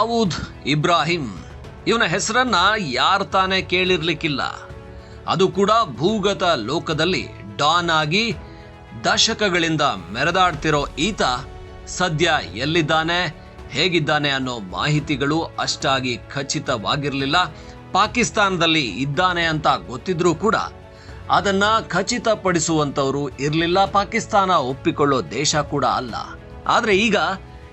ದಾವೂದ್ ಇಬ್ರಾಹಿಂ. ಇವನ ಹೆಸರನ್ನ ಯಾರು ತಾನೇ ಕೇಳಿರ್ಲಿಕ್ಕಿಲ್ಲ. ಅದು ಕೂಡ ಭೂಗತ ಲೋಕದಲ್ಲಿ ಡಾನ್ ಆಗಿ ದಶಕಗಳಿಂದ ಮೆರೆದಾಡ್ತಿರೋ ಈತ ಸದ್ಯ ಎಲ್ಲಿದ್ದಾನೆ, ಹೇಗಿದ್ದಾನೆ ಅನ್ನೋ ಮಾಹಿತಿಗಳು ಅಷ್ಟಾಗಿ ಖಚಿತವಾಗಿರಲಿಲ್ಲ. ಪಾಕಿಸ್ತಾನದಲ್ಲಿ ಇದ್ದಾನೆ ಅಂತ ಗೊತ್ತಿದ್ರೂ ಕೂಡ ಅದನ್ನ ಖಚಿತಪಡಿಸುವಂಥವರು ಇರಲಿಲ್ಲ. ಪಾಕಿಸ್ತಾನ ಒಪ್ಪಿಕೊಳ್ಳೋ ದೇಶ ಕೂಡ ಅಲ್ಲ. ಆದರೆ ಈಗ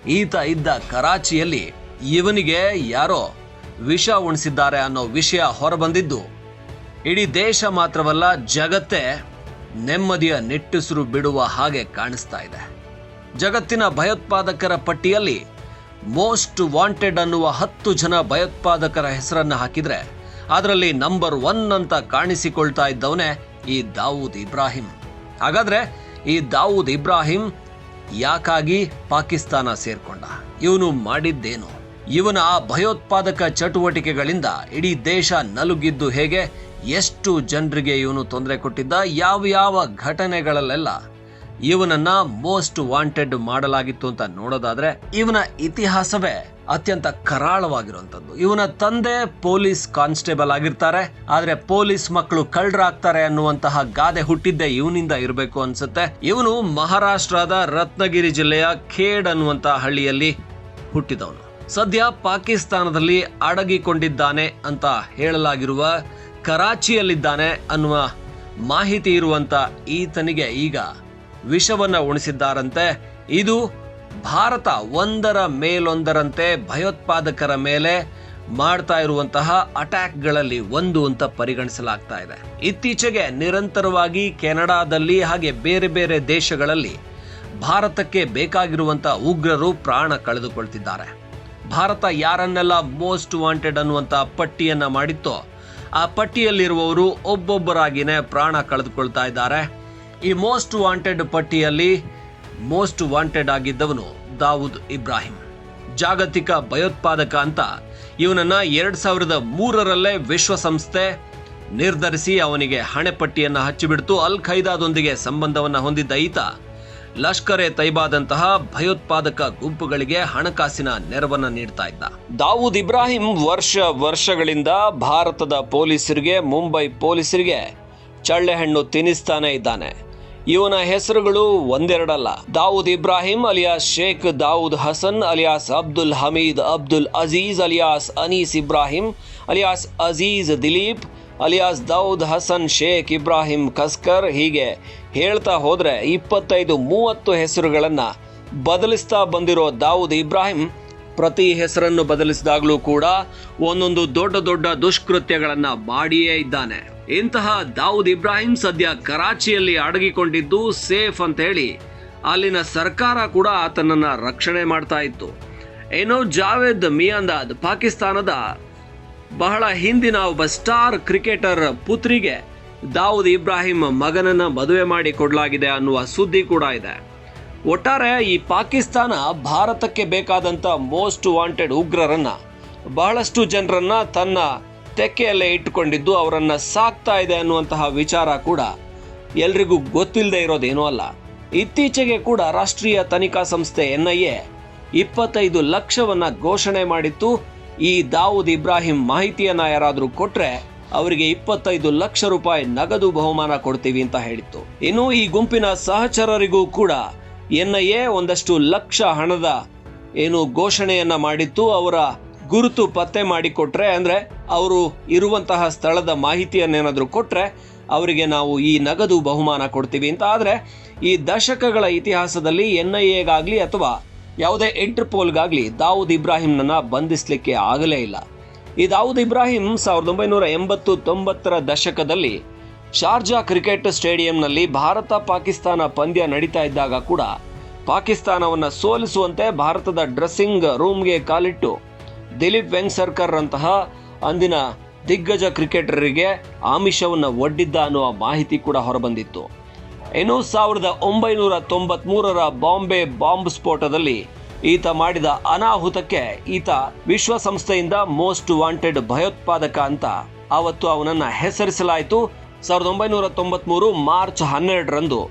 ಈತ ಇದ್ದ ಕರಾಚಿಯಲ್ಲಿ ಇವನಿಗೆ ಯಾರೋ ವಿಷ ಉಣಿಸಿದ್ದಾರೆ ಅನ್ನೋ ವಿಷಯ ಹೊರಬಂದಿದ್ದು, ಇಡೀ ದೇಶ ಮಾತ್ರವಲ್ಲ, ಜಗತ್ತೇ ನೆಮ್ಮದಿಯ ನಿಟ್ಟುಸಿರು ಬಿಡುವ ಹಾಗೆ ಕಾಣಿಸ್ತಾ ಇದೆ. ಜಗತ್ತಿನ ಭಯೋತ್ಪಾದಕರ ಪಟ್ಟಿಯಲ್ಲಿ ಮೋಸ್ಟ್ ವಾಂಟೆಡ್ ಅನ್ನುವ ಹತ್ತು ಜನ ಭಯೋತ್ಪಾದಕರ ಹೆಸರನ್ನು ಹಾಕಿದ್ರೆ, ಅದರಲ್ಲಿ ನಂಬರ್ ಒನ್ ಅಂತ ಕಾಣಿಸಿಕೊಳ್ತಾ ಇದ್ದವನೇ ಈ ದಾವೂದ್ ಇಬ್ರಾಹಿಂ. ಹಾಗಾದ್ರೆ ಈ ದಾವೂದ್ ಇಬ್ರಾಹಿಂ ಯಾಕಾಗಿ ಪಾಕಿಸ್ತಾನ ಸೇರ್ಕೊಂಡ? ಇವನು ಮಾಡಿದ್ದೇನು? ಇವನ ಭಯೋತ್ಪಾದಕ ಚಟುವಟಿಕೆಗಳಿಂದ ಇಡೀ ದೇಶ ನಲುಗಿದ್ದು ಹೇಗೆ? ಎಷ್ಟು ಜನರಿಗೆ ಇವನು ತೊಂದರೆ ಕೊಟ್ಟಿದ್ದ? ಯಾವ ಯಾವ ಘಟನೆಗಳಲ್ಲೆಲ್ಲ ಇವನನ್ನ ಮೋಸ್ಟ್ ವಾಂಟೆಡ್ ಮಾಡಲಾಗಿತ್ತು ಅಂತ ನೋಡೋದಾದ್ರೆ, ಇವನ ಇತಿಹಾಸವೇ ಅತ್ಯಂತ ಕರಾಳವಾಗಿರುವಂತದ್ದು ಇವನ ತಂದೆ ಪೊಲೀಸ್ ಕಾನ್ಸ್ಟೇಬಲ್ ಆಗಿರ್ತಾರೆ, ಆದ್ರೆ ಪೊಲೀಸ್ ಮಕ್ಕಳು ಕಳ್ಳರಾಗ್ತಾರೆ ಅನ್ನುವಂತಹ ಗಾದೆ ಹುಟ್ಟಿದ್ದೇ ಇವನಿಂದ ಇರಬೇಕು ಅನ್ಸುತ್ತೆ. ಇವನು ಮಹಾರಾಷ್ಟ್ರದ ರತ್ನಗಿರಿ ಜಿಲ್ಲೆಯ ಖೇಡ್ ಅನ್ನುವಂತಹ ಹಳ್ಳಿಯಲ್ಲಿ ಹುಟ್ಟಿದವನು. ಸದ್ಯ ಪಾಕಿಸ್ತಾನದಲ್ಲಿ ಅಡಗಿಕೊಂಡಿದ್ದಾನೆ ಅಂತ ಹೇಳಲಾಗಿರುವ ಕರಾಚಿಯಲ್ಲಿದ್ದಾನೆ ಅನ್ನುವ ಮಾಹಿತಿ ಇರುವಂತ ಈತನಿಗೆ ಈಗ ವಿಷವನ್ನು ಉಣಿಸಿದ್ದಾರಂತೆ. ಇದು ಭಾರತ ಒಂದರ ಮೇಲೊಂದರಂತೆ ಭಯೋತ್ಪಾದಕರ ಮೇಲೆ ಮಾಡ್ತಾ ಇರುವಂತಹ ಅಟ್ಯಾಕ್ಗಳಲ್ಲಿ ಒಂದು ಅಂತ ಪರಿಗಣಿಸಲಾಗ್ತಾ ಇದೆ. ಇತ್ತೀಚೆಗೆ ನಿರಂತರವಾಗಿ ಕೆನಡಾದಲ್ಲಿ ಹಾಗೆ ಬೇರೆ ಬೇರೆ ದೇಶಗಳಲ್ಲಿ ಭಾರತಕ್ಕೆ ಬೇಕಾಗಿರುವಂಥ ಉಗ್ರರು ಪ್ರಾಣ ಕಳೆದುಕೊಳ್ತಿದ್ದಾರೆ. ಭಾರತ ಯಾರನ್ನೆಲ್ಲ ಮೋಸ್ಟ್ ವಾಂಟೆಡ್ ಅನ್ನುವಂತ ಪಟ್ಟಿಯನ್ನು ಮಾಡಿತ್ತೋ, ಆ ಪಟ್ಟಿಯಲ್ಲಿರುವವರು ಒಬ್ಬೊಬ್ಬರಾಗಿನೇ ಪ್ರಾಣ ಕಳೆದುಕೊಳ್ತಾ ಇದ್ದಾರೆ. ಈ ಮೋಸ್ಟ್ ವಾಂಟೆಡ್ ಪಟ್ಟಿಯಲ್ಲಿ ಮೋಸ್ಟ್ ವಾಂಟೆಡ್ ಆಗಿದ್ದವನು ದಾವೂದ್ ಇಬ್ರಾಹಿಂ. ಜಾಗತಿಕ ಭಯೋತ್ಪಾದಕ ಅಂತ ಇವನನ್ನ ಎರಡು ಸಾವಿರದ ಮೂರರಲ್ಲೇ ವಿಶ್ವಸಂಸ್ಥೆ ನಿರ್ಧರಿಸಿ ಅವನಿಗೆ ಹಣೆಪಟ್ಟಿಯನ್ನು ಹಚ್ಚಿಬಿಡ್ತು. ಅಲ್ ಖೈದಾದೊಂದಿಗೆ ಸಂಬಂಧವನ್ನ ಹೊಂದಿದ್ದ ಈತ ಲಷ್ಕರ್ ಎ ತೈಬಾದಂತಹ ಭಯೋತ್ಪಾದಕ ಗುಂಪುಗಳಿಗೆ ಹಣಕಾಸಿನ ನೆರವನ್ನು ನೀಡ್ತಾ ಇದ್ದ. ದಾವೂದ್ ಇಬ್ರಾಹಿಂ ವರ್ಷ ವರ್ಷಗಳಿಂದ ಭಾರತದ ಪೊಲೀಸರಿಗೆ, ಮುಂಬೈ ಪೊಲೀಸರಿಗೆ ಚಳ್ಳೆಹಣ್ಣು ತಿನ್ನಿಸ್ತಾನೆ ಇದ್ದಾನೆ. ಇವನ ಹೆಸರುಗಳು ಒಂದೆರಡಲ್ಲ. Dawood Ibrahim alias Sheikh Dawood Hasan alias Abdul Hameed Abdul Aziz alias Anees Ibrahim alias Aziz Dilip alias Dawood Hasan Sheikh Ibrahim Kaskar ಹೀಗೆ ಹೇಳ್ತಾ ಹೋದ್ರೆ ಇಪ್ಪತ್ತೈದು ಮೂವತ್ತು ಹೆಸರುಗಳನ್ನು ಬದಲಿಸ್ತಾ ಬಂದಿರೋ ದಾವೂದ್ ಇಬ್ರಾಹಿಂ ಪ್ರತಿ ಹೆಸರನ್ನು ಬದಲಿಸಿದಾಗಲೂ ಕೂಡ ಒಂದೊಂದು ದೊಡ್ಡ ದೊಡ್ಡ ದುಷ್ಕೃತ್ಯಗಳನ್ನು ಮಾಡಿಯೇ ಇದ್ದಾನೆ. ಇಂತಹ ದಾವೂದ್ ಇಬ್ರಾಹಿಂ ಸದ್ಯ ಕರಾಚಿಯಲ್ಲಿ ಅಡಗಿಕೊಂಡಿದ್ದು ಸೇಫ್ ಅಂತ ಹೇಳಿ ಅಲ್ಲಿನ ಸರ್ಕಾರ ಕೂಡ ಆತನನ್ನು ರಕ್ಷಣೆ ಮಾಡ್ತಾ ಇತ್ತು. ಏನೋ ಜಾವೇದ್ ಮಿಯಾಂದಾದ್ ಪಾಕಿಸ್ತಾನದ ಬಹಳ ಹಿಂದಿನ ಒಬ್ಬ ಸ್ಟಾರ್ ಕ್ರಿಕೆಟರ್ ಪುತ್ರಿಗೆ ದಾವೂದ್ ಇಬ್ರಾಹಿಂ ಮಗನನ್ನ ಮದುವೆ ಮಾಡಿ ಕೊಡಲಾಗಿದೆ ಅನ್ನುವ ಸುದ್ದಿ ಕೂಡ ಇದೆ. ಒಟ್ಟಾರೆ ಈ ಪಾಕಿಸ್ತಾನ ಭಾರತಕ್ಕೆ ಬೇಕಾದಂತ ಮೋಸ್ಟ್ ವಾಂಟೆಡ್ ಉಗ್ರರನ್ನ ಬಹಳಷ್ಟು ಜನರನ್ನ ತನ್ನ ತೆಕ್ಕೆಯಲ್ಲೇ ಇಟ್ಟುಕೊಂಡಿದ್ದು ಅವರನ್ನ ಸಾಕ್ತಾ ಇದೆ ಅನ್ನುವಂತಹ ವಿಚಾರ ಕೂಡ ಎಲ್ರಿಗೂ ಗೊತ್ತಿಲ್ಲದೆ ಇರೋದೇನೂ ಅಲ್ಲ. ಇತ್ತೀಚೆಗೆ ಕೂಡ ರಾಷ್ಟ್ರೀಯ ತನಿಖಾ ಸಂಸ್ಥೆ ಎನ್ಐಎ ಇಪ್ಪತ್ತೈದು ಲಕ್ಷವನ್ನ ಘೋಷಣೆ ಮಾಡಿತ್ತು. ಈ ದಾವೂದ್ ಇಬ್ರಾಹಿಂ ಮಾಹಿತಿಯನ್ನ ಯಾರಾದರೂ ಕೊಟ್ರೆ ಅವರಿಗೆ ಇಪ್ಪತ್ತೈದು ಲಕ್ಷ ರೂಪಾಯಿ ನಗದು ಬಹುಮಾನ ಕೊಡ್ತೀವಿ ಅಂತ ಹೇಳಿತ್ತು. ಇನ್ನು ಈ ಗುಂಪಿನ ಸಹಚರರಿಗೂ ಕೂಡ ಎನ್ಐಎ ಒಂದಷ್ಟು ಲಕ್ಷ ಹಣದ ಏನು ಘೋಷಣೆಯನ್ನ ಮಾಡಿತ್ತು. ಅವರ ಗುರುತು ಪತ್ತೆ ಮಾಡಿಕೊಟ್ರೆ, ಅಂದ್ರೆ ಅವರು ಇರುವಂತಹ ಸ್ಥಳದ ಮಾಹಿತಿಯನ್ನೇನಾದರೂ ಕೊಟ್ರೆ ಅವರಿಗೆ ನಾವು ಈ ನಗದು ಬಹುಮಾನ ಕೊಡ್ತೀವಿ ಅಂತ. ಆದರೆ ಈ ದಶಕಗಳ ಇತಿಹಾಸದಲ್ಲಿ ಎನ್ ಐ ಎಗಾಗಲಿ ಅಥವಾ ಯಾವುದೇ ಇಂಟರ್ಪೋಲ್ಗಾಗ್ಲಿ ದಾವೂದ್ ಇಬ್ರಾಹಿಂನನ್ನು ಬಂಧಿಸಲಿಕ್ಕೆ ಆಗಲೇ ಇಲ್ಲ. ಈ ದಾವೂದ್ ಇಬ್ರಾಹಿಂ ಸಾವಿರದ ಒಂಬೈನೂರ ಎಂಬತ್ತು ತೊಂಬತ್ತರ ದಶಕದಲ್ಲಿ ಶಾರ್ಜಾ ಕ್ರಿಕೆಟ್ ಸ್ಟೇಡಿಯಂನಲ್ಲಿ ಭಾರತ ಪಾಕಿಸ್ತಾನ ಪಂದ್ಯ ನಡೀತಾ ಇದ್ದಾಗ ಕೂಡ ಪಾಕಿಸ್ತಾನವನ್ನು ಸೋಲಿಸುವಂತೆ ಭಾರತದ ಡ್ರೆಸ್ಸಿಂಗ್ ರೂಮ್ಗೆ ಕಾಲಿಟ್ಟು ದಿಲೀಪ್ ವೆಂಗ್ಸರ್ಕರ್ ಅಂತಹ ಅಂದಿನ ದಿಗ್ಗಜ ಕ್ರಿಕೆಟರಿಗೆ ಆಮಿಷವನ್ನು ಒಡ್ಡಿದ್ದ ಅನ್ನುವ ಮಾಹಿತಿ ಕೂಡ ಹೊರಬಂದಿತ್ತು. ಇನ್ನು ಸಾವಿರದ ಒಂಬೈನೂರ ತೊಂಬತ್ಮೂರರ ಬಾಂಬೆ ಬಾಂಬ್ ಸ್ಫೋಟದಲ್ಲಿ ಈತ ಮಾಡಿದ ಅನಾಹುತಕ್ಕೆ ಈತ ವಿಶ್ವಸಂಸ್ಥೆಯಿಂದ ಮೋಸ್ಟ್ ವಾಂಟೆಡ್ ಭಯೋತ್ಪಾದಕ ಅಂತ ಆವತ್ತು ಅವನನ್ನ ಹೆಸರಿಸಲಾಯಿತು. ಸಾವಿರದ ಒಂಬೈನೂರ ತೊಂಬತ್ಮೂರು ಮಾರ್ಚ್ ಹನ್ನೆರಡರಂದು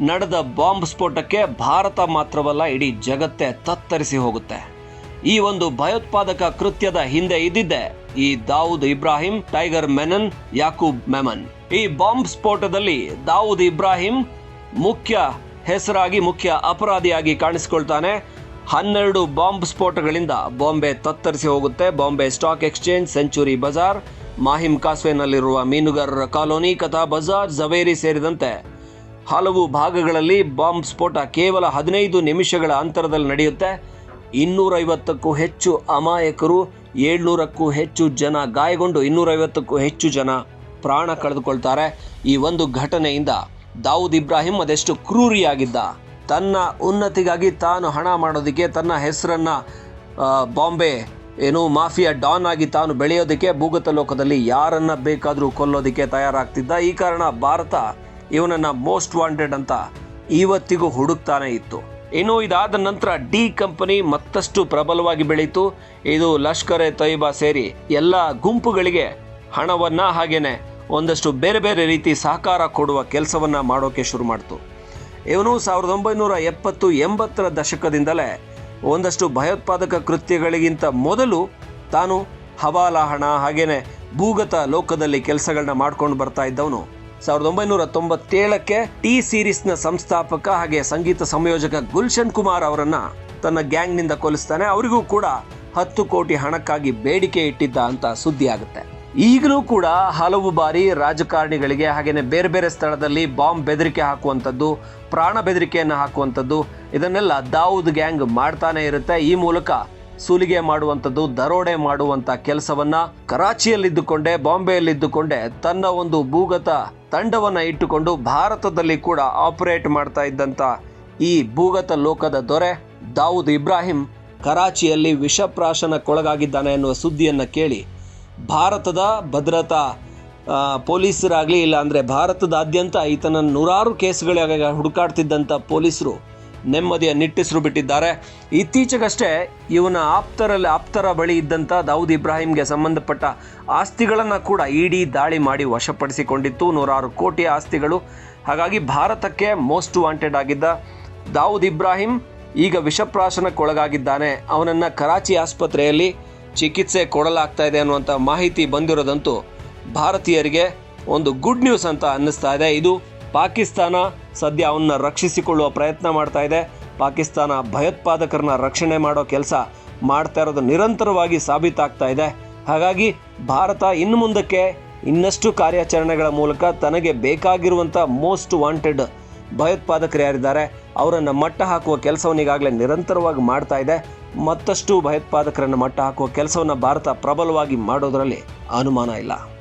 ನಡೆದ ಬಾಂಬ್ ಸ್ಫೋಟಕ್ಕೆ ಭಾರತ ಮಾತ್ರವಲ್ಲ, ಇಡೀ ಜಗತ್ತೇ ತತ್ತರಿಸಿ ಹೋಗುತ್ತೆ. ಈ ಒಂದು ಭಯೋತ್ಪಾದಕ ಕೃತ್ಯದ ಹಿಂದೆ ಇದ್ದಿದ್ದೆ ಈ ದಾವೂದ್ ಇಬ್ರಾಹಿಂ, ಟೈಗರ್ ಮೆನನ್, ಯಾಕೂಬ್ ಮೆಮನ್. ಈ ಬಾಂಬ್ ಸ್ಫೋಟದಲ್ಲಿ ದಾವೂದ್ ಇಬ್ರಾಹಿಂ ಮುಖ್ಯ ಹೆಸರಾಗಿ, ಮುಖ್ಯ ಅಪರಾಧಿಯಾಗಿ ಕಾಣಿಸಿಕೊಳ್ತಾನೆ. ಹನ್ನೆರಡು ಬಾಂಬ್ ಸ್ಫೋಟಗಳಿಂದ ಬಾಂಬೆ ತತ್ತರಿಸಿ ಹೋಗುತ್ತೆ. Bombay stock exchange, century Bazaar, Mahim ಕಾಸ್ವೆನಲ್ಲಿರುವ ಮೀನುಗಾರರ ಕಾಲೋನಿ, ಕಥಾ ಬಜಾರ್, ಜವೇರಿ ಸೇರಿದಂತೆ ಹಲವು ಭಾಗಗಳಲ್ಲಿ ಬಾಂಬ್ ಸ್ಫೋಟ ಕೇವಲ ಹದಿನೈದು ನಿಮಿಷಗಳ ಅಂತರದಲ್ಲಿ ನಡೆಯುತ್ತೆ. ಇನ್ನೂರೈವತ್ತಕ್ಕೂ ಹೆಚ್ಚು ಅಮಾಯಕರು, ಏಳ್ನೂರಕ್ಕೂ ಹೆಚ್ಚು ಜನ ಗಾಯಗೊಂಡು ಇನ್ನೂರೈವತ್ತಕ್ಕೂ ಹೆಚ್ಚು ಜನ ಪ್ರಾಣ ಕಳೆದುಕೊಳ್ತಾರೆ. ಈ ಒಂದು ಘಟನೆಯಿಂದ ದಾವೂದ್ ಇಬ್ರಾಹಿಂ ಅದೆಷ್ಟು ಕ್ರೂರಿಯಾಗಿದ್ದ? ತನ್ನ ಉನ್ನತಿಗಾಗಿ ತಾನು ಹಣ ಮಾಡೋದಕ್ಕೆ, ತನ್ನ ಹೆಸರನ್ನ ಬಾಂಬೆ, ಏನು, ಮಾಫಿಯಾ ಡಾನ್ ಆಗಿ ತಾನು ಬೆಳೆಯೋದಕ್ಕೆ, ಭೂಗತ ಲೋಕದಲ್ಲಿ ಯಾರನ್ನ ಬೇಕಾದರೂ ಕೊಲ್ಲೋದಕ್ಕೆ ತಯಾರಾಗ್ತಿದ್ದ. ಈ ಕಾರಣ ಭಾರತ ಇವನನ್ನ ಮೋಸ್ಟ್ ವಾಂಟೆಡ್ ಅಂತ ಇವತ್ತಿಗೂ ಹುಡುಕ್ತಾನೆ ಇತ್ತು. ಇನ್ನು ಇದಾದ ನಂತರ ಡಿ ಕಂಪನಿ ಮತ್ತಷ್ಟು ಪ್ರಬಲವಾಗಿ ಬೆಳೀತು. ಇದು ಲಷ್ಕರ್ ಎ ಸೇರಿ ಎಲ್ಲ ಗುಂಪುಗಳಿಗೆ ಹಣವನ್ನ ಹಾಗೇನೆ ಒಂದಷ್ಟು ಬೇರೆ ಬೇರೆ ರೀತಿ ಸಹಕಾರ ಕೊಡುವ ಕೆಲಸವನ್ನ ಮಾಡೋಕೆ ಶುರು ಮಾಡ್ತು. ಇವನು ಸಾವಿರದ ಒಂಬೈನೂರ ಎಪ್ಪತ್ತು ಎಂಬತ್ತರ ದಶಕದಿಂದಲೇ ಒಂದಷ್ಟು ಭಯೋತ್ಪಾದಕ ಕೃತ್ಯಗಳಿಗಿಂತ ಮೊದಲು ತಾನು ಹವಾಲಾ ಹಣ ಹಾಗೇನೆ ಭೂಗತ ಲೋಕದಲ್ಲಿ ಕೆಲಸಗಳನ್ನ ಮಾಡ್ಕೊಂಡು ಬರ್ತಾ ಇದ್ದವನು. ಸಾವಿರದ ಒಂಬೈನೂರ ತೊಂಬತ್ತೇಳಕ್ಕೆ ಟಿ ಸೀರೀಸ್ನ ಸಂಸ್ಥಾಪಕ ಹಾಗೆ ಸಂಗೀತ ಸಂಯೋಜಕ ಗುಲ್ಶನ್ ಕುಮಾರ್ ಅವರನ್ನ ತನ್ನ ಗ್ಯಾಂಗ್ನಿಂದ ಕೊಲಿಸ್ತಾನೆ. ಅವರಿಗೂ ಕೂಡ ಹತ್ತು ಕೋಟಿ ಹಣಕ್ಕಾಗಿ ಬೇಡಿಕೆ ಇಟ್ಟಿದ್ದ ಅಂತ ಸುದ್ದಿ ಆಗುತ್ತೆ ಈಗಲೂ ಕೂಡ ಹಲವು ಬಾರಿ ರಾಜಕಾರಣಿಗಳಿಗೆ ಹಾಗೆಯೇ ಬೇರೆ ಬೇರೆ ಸ್ಥಳದಲ್ಲಿ ಬಾಂಬ್ ಬೆದರಿಕೆ ಹಾಕುವಂಥದ್ದು, ಪ್ರಾಣ ಬೆದರಿಕೆಯನ್ನು ಹಾಕುವಂಥದ್ದು, ಇದನ್ನೆಲ್ಲ ದಾವೂದ್ ಗ್ಯಾಂಗ್ ಮಾಡ್ತಾನೆ ಇರುತ್ತೆ. ಈ ಮೂಲಕ ಸುಲಿಗೆ ಮಾಡುವಂಥದ್ದು, ದರೋಡೆ ಮಾಡುವಂಥ ಕೆಲಸವನ್ನ ಕರಾಚಿಯಲ್ಲಿದ್ದುಕೊಂಡೆ, ಬಾಂಬೆಯಲ್ಲಿದ್ದುಕೊಂಡೇ ತನ್ನ ಒಂದು ಭೂಗತ ತಂಡವನ್ನು ಇಟ್ಟುಕೊಂಡು ಭಾರತದಲ್ಲಿ ಕೂಡ ಆಪರೇಟ್ ಮಾಡ್ತಾ ಇದ್ದಂಥ ಈ ಭೂಗತ ಲೋಕದ ದೊರೆ ದಾವೂದ್ ಇಬ್ರಾಹಿಂ ಕರಾಚಿಯಲ್ಲಿ ವಿಷಪ್ರಾಶನಕ್ಕೊಳಗಾಗಿದ್ದಾನೆ ಎನ್ನುವ ಸುದ್ದಿಯನ್ನು ಕೇಳಿ ಭಾರತದ ಭದ್ರತಾ ಪೊಲೀಸರಾಗಲಿ ಇಲ್ಲ ಅಂದರೆ ಭಾರತದಾದ್ಯಂತ ಈತನ ನೂರಾರು ಕೇಸ್ಗಳಾಗ ಹುಡುಕಾಡ್ತಿದ್ದಂಥ ಪೊಲೀಸರು ನೆಮ್ಮದಿಯ ನಿಟ್ಟಿಸರು ಬಿಟ್ಟಿದ್ದಾರೆ. ಇತ್ತೀಚೆಗಷ್ಟೇ ಇವನ ಆಪ್ತರಲ್ಲಿ, ಆಪ್ತರ ಬಳಿ ಇದ್ದಂಥ ದಾವೂದ್ ಇಬ್ರಾಹಿಂಗೆ ಸಂಬಂಧಪಟ್ಟ ಆಸ್ತಿಗಳನ್ನು ಕೂಡ ಇಡಿ ದಾಳಿ ಮಾಡಿ ವಶಪಡಿಸಿಕೊಂಡಿತ್ತು. ನೂರಾರು ಕೋಟಿ ಆಸ್ತಿಗಳು. ಹಾಗಾಗಿ ಭಾರತಕ್ಕೆ ಮೋಸ್ಟ್ ವಾಂಟೆಡ್ ಆಗಿದ್ದ ದಾವೂದ್ ಇಬ್ರಾಹಿಂ ಈಗ ವಿಷಪ್ರಾಶನಕ್ಕೊಳಗಾಗಿದ್ದಾನೆ. ಅವನನ್ನು ಕರಾಚಿ ಆಸ್ಪತ್ರೆಯಲ್ಲಿ ಚಿಕಿತ್ಸೆ ಕೊಡಲಾಗ್ತಾ ಇದೆ ಅನ್ನುವಂಥ ಮಾಹಿತಿ ಬಂದಿರೋದಂತೂ ಭಾರತೀಯರಿಗೆ ಒಂದು ಗುಡ್ ನ್ಯೂಸ್ ಅಂತ ಅನ್ನಿಸ್ತಾ ಇದೆ. ಇದು ಪಾಕಿಸ್ತಾನ ಸದ್ಯ ಅವನ್ನ ರಕ್ಷಿಸಿಕೊಳ್ಳುವ ಪ್ರಯತ್ನ ಮಾಡ್ತಾ ಇದೆ. ಪಾಕಿಸ್ತಾನ ಭಯೋತ್ಪಾದಕರನ್ನ ರಕ್ಷಣೆ ಮಾಡೋ ಕೆಲಸ ಮಾಡ್ತಾ ಇರೋದು ನಿರಂತರವಾಗಿ ಸಾಬೀತಾಗ್ತಾ ಇದೆ. ಹಾಗಾಗಿ ಭಾರತ ಇನ್ನು ಮುಂದಕ್ಕೆ ಇನ್ನಷ್ಟು ಕಾರ್ಯಾಚರಣೆಗಳ ಮೂಲಕ ತನಗೆ ಬೇಕಾಗಿರುವಂಥ ಮೋಸ್ಟ್ ವಾಂಟೆಡ್ ಭಯೋತ್ಪಾದಕರು ಯಾರಿದ್ದಾರೆ, ಅವರನ್ನು ಮಟ್ಟ ಹಾಕುವ ಕೆಲಸವನ್ನು ಈಗಾಗಲೇ ನಿರಂತರವಾಗಿ ಮಾಡ್ತಾ ಇದೆ. ಮತ್ತಷ್ಟು ಭಯೋತ್ಪಾದಕರನ್ನು ಮಟ್ಟ ಹಾಕುವ ಕೆಲಸವನ್ನು ಭಾರತ ಪ್ರಬಲವಾಗಿ ಮಾಡೋದರಲ್ಲಿ ಅನುಮಾನ ಇಲ್ಲ.